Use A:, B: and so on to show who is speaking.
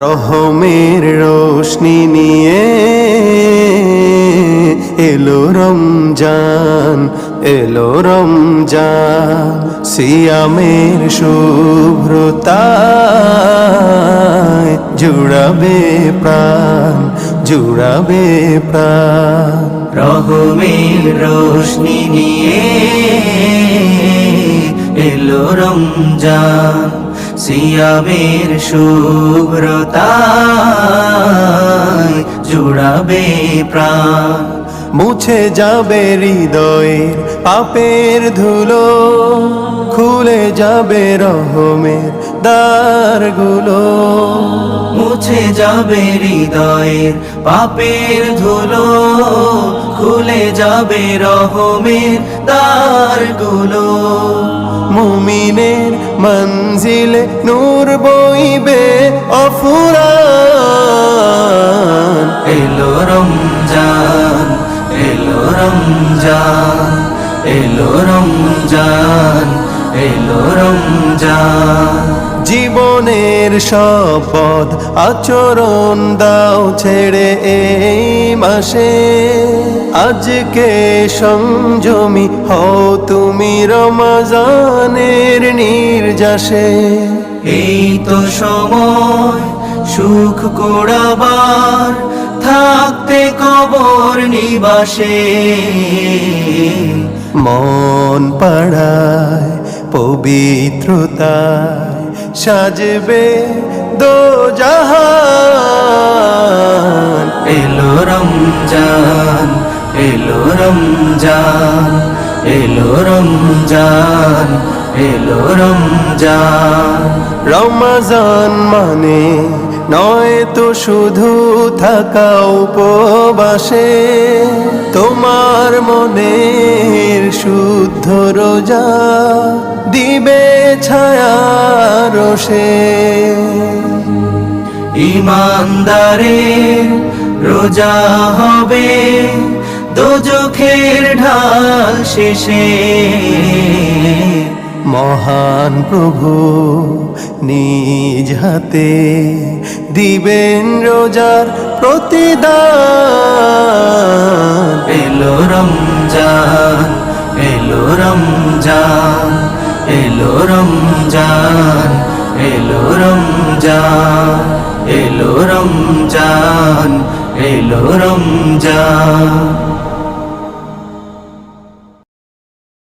A: রহমের রোশনি নিয়ে এলো রমজান এলো রমজান, সিয়ামের শুভ্রতায় জুড়াবে প্রাণ জুড়াবে প্রাণ।
B: রহমের রোশনি নিয়ে এলো রমজান। সিয়ামের শুভ্রতায় জুড়াবে প্রাণ
A: মুছে যাবে হৃদয়ের পাপের ধুলো খুলে যাবে রহমের দ্বারগুলো।
B: মুছে যাবে হৃদয়ের পাপের ধুলো, খুলে যাবে রহমের দ্বারগুলো।
A: মুমিনের মঞ্জিলে নূর বইবে অফুরান।
B: এলো রমজান এলো রমজান। এলো রমজান এলো রমজান।
A: জীবনের শপথ আচরণ দাও ছেড়ে এই মাসে। আজকে সংযমী হও তুমি রমজানের নির্যাসে।
B: এই তো সময় সুখ কোড়াবার থাকতে কবর নিবাসে।
A: মন পাড়ায়, পবিত্রতায় সাজবে দো জাহান।
B: এলো রমজান এলো রমজান এলো রমজান এলো রমজান।
A: রমজান মানে নয় তো শুধু থাকা উপবাসে, তোমার মনের শুদ্ধ রোজা দিবে ছায়া রোষে।
B: ইমানদারের রোজা হবে দোজখের ঢাল শেষে।
A: মহান প্রভু নিজ হাতে দিবেন রোজার প্রতিদান।
B: এলো রমজান এলো রমজান এলো রমজান এলো রমজান এলো রমজান এলো রমজান।